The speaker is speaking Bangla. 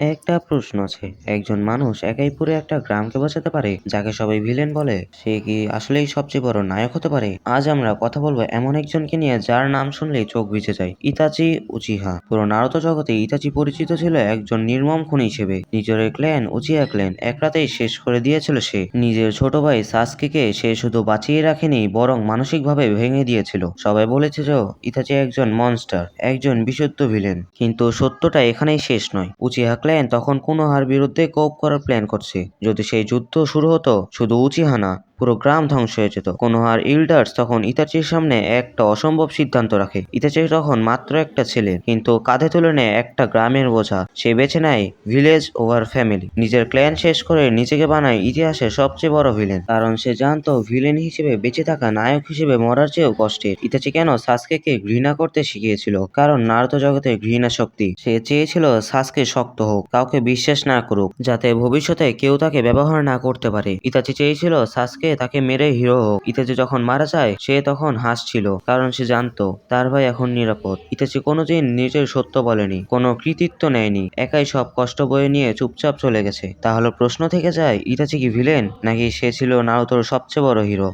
একটা প্রশ্ন আছে। একজন মানুষ একাই পুরো একটা গ্রামকে বাঁচাতে পারে, যাকে সবাই ভিলেন বলে, সে কি আসলেই সবচেয়ে বড় নায়ক হতে পারে? আজ আমরা কথা বলব এমন একজনকে নিয়ে যার নাম শুনলেই চোখ ভিজে যায়, ইতাচি উচিহা। পুরো নারুতো জগতে ইতাচি পরিচিত ছিল একজন নির্মম খুনি হিসেবে। নিজের ক্ল্যান উচিহা ক্ল্যান এক রাতেই শেষ করে দিয়েছিল সে। নিজের ছোট ভাই সাসকিকে সে শুধু বাঁচিয়ে রাখেনি, বরং মানসিকভাবে ভেঙে দিয়েছিল। সবাই বলেছে যে, ইতাচি একজন মনস্টার একজন বিশুদ্ধ ভিলেন কিন্তু সত্যটা এখানেই শেষ নয়। উচিহা ক্ল্যান তখন কুনোহার বিরুদ্ধে কোপ করার প্ল্যান করছে। যদি সেই যুদ্ধ শুরু হতো, শুধু উচিহা না পুরো গ্রাম ধ্বংস হয়ে যেত। কোনোহার ইল্ডার্স তখন ইতাচির সামনে একটা অসম্ভব সিদ্ধান্ত রাখে। ইতাচি তখন মাত্র একটা ছেলে, কিন্তু কাঁধে তুলে নেয় একটা গ্রামের বোঝা। সে বেছে নেয় ভিলেজ ওভার ফ্যামিলি। নিজের ক্ল্যান শেষ করে নিজেকে বানায় ইতিহাসের সবচেয়ে বড় ভিলেন। কারণ সে জানতো ভিলেন হিসেবে বেঁচে থাকা নায়ক হিসেবে মরার চেয়েও কষ্টের ইতাচি কেন সাসকেকে ঘৃণা করতে শিখিয়েছিল? কারণ নারুতো জগতে ঘৃণা শক্তি। সে চেয়েছিল সাসকে শক্ত হোক, কাউকে বিশ্বাস না করুক, যাতে ভবিষ্যতে কেউ তাকে ব্যবহার না করতে পারে। ইতাচি চেয়েছিল সাসকে তাকে মেরে হিরো হোক। ইতাচি যখন মারা যায়, সে তখন হাসছিল, কারণ সে জানতো, তার ভাই এখন নিরাপদ। ইতাচি কোনোদিন নিজের সত্য বলেনি, কোনো কৃতিত্ব নেয়নি, একাই সব কষ্ট বয়ে নিয়ে চুপচাপ চলে গেছে। তাহলে প্রশ্ন থেকে যায় ইতাচি কি ভিলেন? নাকি সে ছিল নারুতোর সবচেয়ে বড় হিরো?